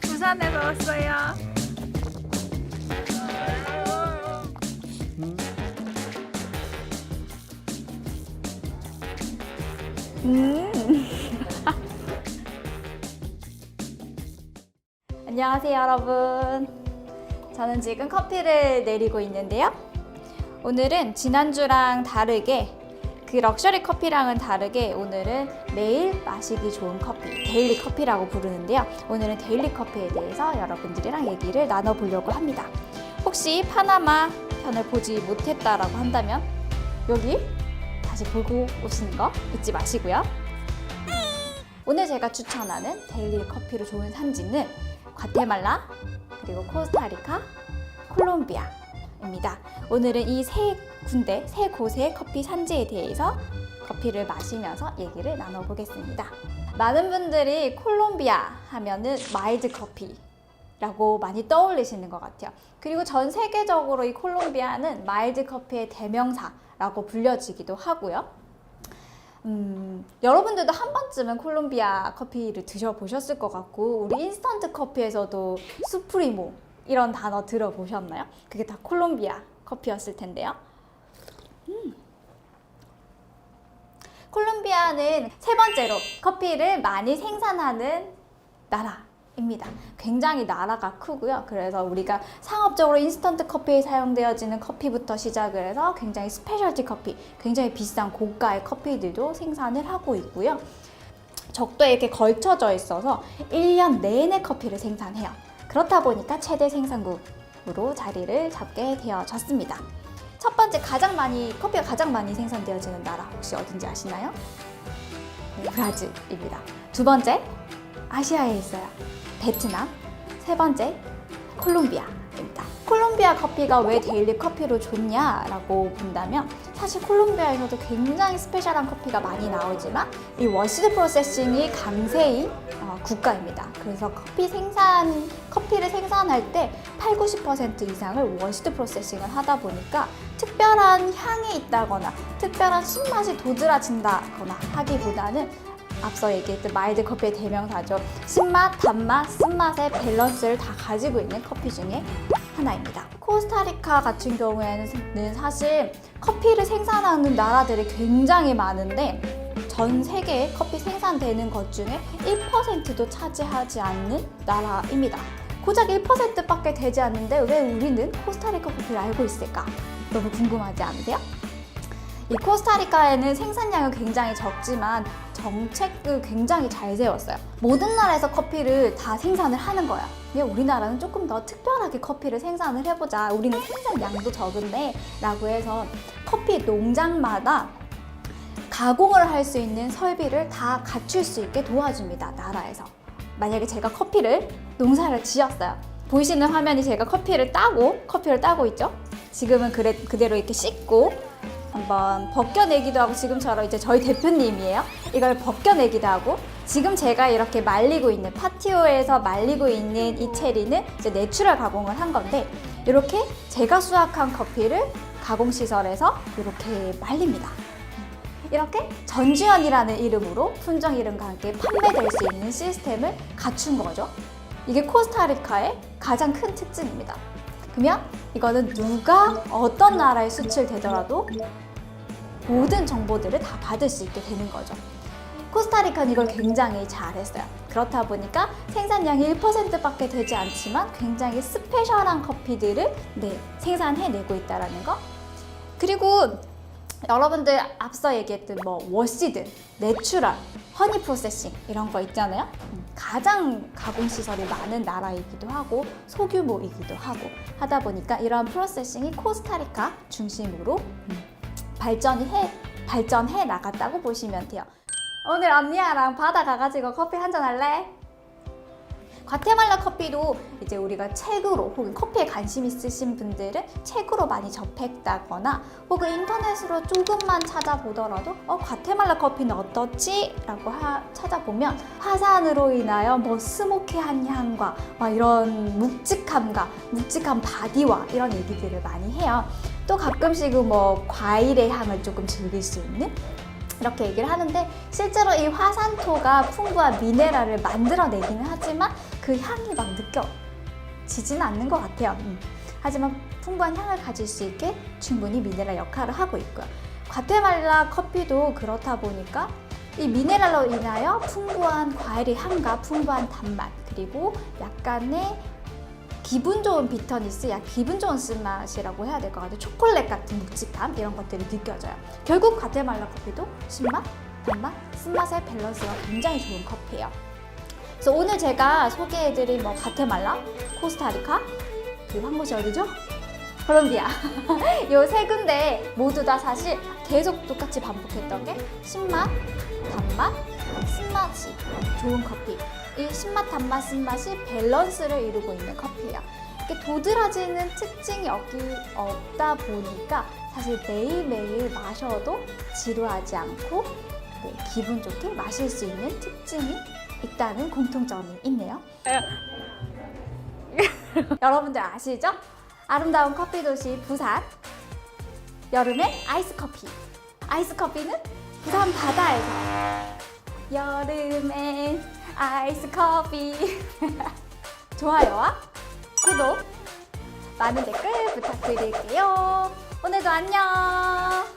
부산에서 왔어요. 음. 안녕하세요, 여러분. 저는 지금 커피를 내리고 있는데요. 오늘은 지난주랑 다르게 그 럭셔리 커피랑은 다르게 오늘은 매일 마시기 좋은 커피, 데일리 커피라고 부르는데요. 오늘은 데일리 커피에 대해서 여러분들이랑 얘기를 나눠보려고 합니다. 혹시 파나마 편을 보지 못했다라고 한다면 여기 다시 보고 오시는 거 잊지 마시고요. 오늘 제가 추천하는 데일리 커피로 좋은 산지는 과테말라, 그리고 코스타리카, 콜롬비아 입니다. 오늘은 이 세 군데, 세 곳의 커피 산지에 대해서 커피를 마시면서 얘기를 나눠보겠습니다. 많은 분들이 콜롬비아 하면은 마일드 커피 라고 많이 떠올리시는 것 같아요. 그리고 전 세계적으로 이 콜롬비아는 마일드 커피의 대명사라고 불려지기도 하고요. 음, 여러분들도 한 번쯤은 콜롬비아 커피를 드셔보셨을 것 같고 우리 인스턴트 커피에서도 수프리모 이런 단어 들어보셨나요? 그게 다 콜롬비아 커피였을 텐데요. 음. 콜롬비아는 세 번째로 커피를 많이 생산하는 나라입니다. 굉장히 나라가 크고요. 그래서 우리가 상업적으로 인스턴트 커피에 사용되어지는 커피부터 시작을 해서 굉장히 스페셜티 커피, 굉장히 비싼 고가의 커피들도 생산을 하고 있고요. 적도에 이렇게 걸쳐져 있어서 1년 내내 커피를 생산해요. 그렇다 보니까 최대 생산국으로 자리를 잡게 되어졌습니다. 첫 번째 가장 많이 커피가 가장 많이 생산되어지는 나라 혹시 어딘지 아시나요? 네, 브라질입니다. 두 번째 아시아에 있어요. 베트남. 세 번째 콜롬비아입니다. 콜롬비아 커피가 왜 데일리 커피로 좋냐라고 본다면 사실 콜롬비아에서도 굉장히 스페셜한 커피가 많이 나오지만 이 워시드 프로세싱이 강세인 어, 국가입니다. 그래서 커피 생산 커피를 생산할 때 8, 90% 이상을 워시드 프로세싱을 하다 보니까 특별한 향이 있다거나 특별한 신맛이 도드라진다거나 하기보다는 앞서 얘기했던 마일드 커피의 대명사죠. 신맛, 단맛, 쓴맛의 밸런스를 다 가지고 있는 커피 중에 하나입니다. 코스타리카 같은 경우에는 사실 커피를 생산하는 나라들이 굉장히 많은데 전 세계에 커피 생산되는 것 중에 1%도 차지하지 않는 나라입니다. 고작 1%밖에 되지 않는데 왜 우리는 코스타리카 커피를 알고 있을까? 너무 궁금하지 않으세요? 이 코스타리카에는 생산량은 굉장히 적지만 정책을 굉장히 잘 세웠어요. 모든 나라에서 커피를 다 생산을 하는 거야. 왜 우리나라는 조금 더 특별하게 커피를 생산을 해보자. 우리는 생산량도 적은데 라고 해서 커피 농장마다 가공을 할 수 있는 설비를 다 갖출 수 있게 도와줍니다. 나라에서. 만약에 제가 커피를 농사를 지었어요. 보이시는 화면이 제가 커피를 따고 커피를 따고 있죠. 지금은 그래, 그대로 이렇게 씻고 한번 벗겨내기도 하고 지금처럼 이제 저희 대표님이에요. 이걸 벗겨내기도 하고 지금 제가 이렇게 말리고 있는 파티오에서 말리고 있는 이 체리는 이제 내추럴 가공을 한 건데 이렇게 제가 수확한 커피를 가공 시설에서 이렇게 말립니다. 이렇게 전지현이라는 이름으로 품종 이름과 함께 판매될 수 있는 시스템을 갖춘 거죠. 이게 코스타리카의 가장 큰 특징입니다. 그러면 이거는 누가 어떤 나라에 수출되더라도 모든 정보들을 다 받을 수 있게 되는 거죠. 코스타리카는 이걸 굉장히 잘했어요. 그렇다 보니까 생산량이 1%밖에 되지 않지만 굉장히 스페셜한 커피들을 네, 생산해내고 있다는 거. 그리고 여러분들 앞서 얘기했던 뭐 워시드, 내추럴, 허니 프로세싱 이런 거 있잖아요. 음, 가장 가공 시설이 많은 나라이기도 하고 소규모이기도 하고 하다 보니까 이런 프로세싱이 코스타리카 중심으로 음, 발전이 해 발전해 나갔다고 보시면 돼요. 오늘 언니야랑 바다 가가지고 커피 한 잔 할래? 과테말라 커피도 이제 우리가 책으로 혹은 커피에 관심 있으신 분들은 책으로 많이 접했다거나 혹은 인터넷으로 조금만 찾아보더라도 어 과테말라 커피는 어떻지? 라고 하, 찾아보면 화산으로 인하여 뭐 스모키한 향과 막 이런 묵직함과 묵직한 바디와 이런 얘기들을 많이 해요. 또 가끔씩은 뭐 과일의 향을 조금 즐길 수 있는 이렇게 얘기를 하는데 실제로 이 화산토가 풍부한 미네랄을 만들어내기는 하지만 그 향이 막 느껴지지는 않는 것 같아요. 음. 하지만 풍부한 향을 가질 수 있게 충분히 미네랄 역할을 하고 있고요. 과테말라 커피도 그렇다 보니까 이 미네랄로 인하여 풍부한 과일의 향과 풍부한 단맛 그리고 약간의 기분 좋은 비터니스, 약 기분 좋은 쓴맛이라고 해야 될 것 같아요. 초콜릿 같은 묵직함 이런 것들이 느껴져요. 결국 과테말라 커피도 신맛, 단맛, 쓴맛의 밸런스가 굉장히 좋은 커피예요. 그래서 오늘 제가 소개해드린 뭐 과테말라, 코스타리카, 그리고 한 곳이 어디죠? 콜롬비아. 요세 군데 모두 다 사실 계속 똑같이 반복했던 게 신맛, 단맛, 쓴맛이 좋은 커피. 이 신맛, 단맛, 쓴맛이 밸런스를 이루고 있는 커피예요. 이렇게 도드라지는 특징이 없기, 없다 보니까 사실 매일매일 마셔도 지루하지 않고 네, 기분 좋게 마실 수 있는 특징이 있다는 공통점이 있네요. 여러분들 아시죠? 아름다운 커피 도시 부산. 여름엔 아이스 커피. 아이스 커피는 부산 바다에서. 여름엔 아이스 커피. 좋아요와 구독, 많은 댓글 부탁드릴게요. 오늘도 안녕.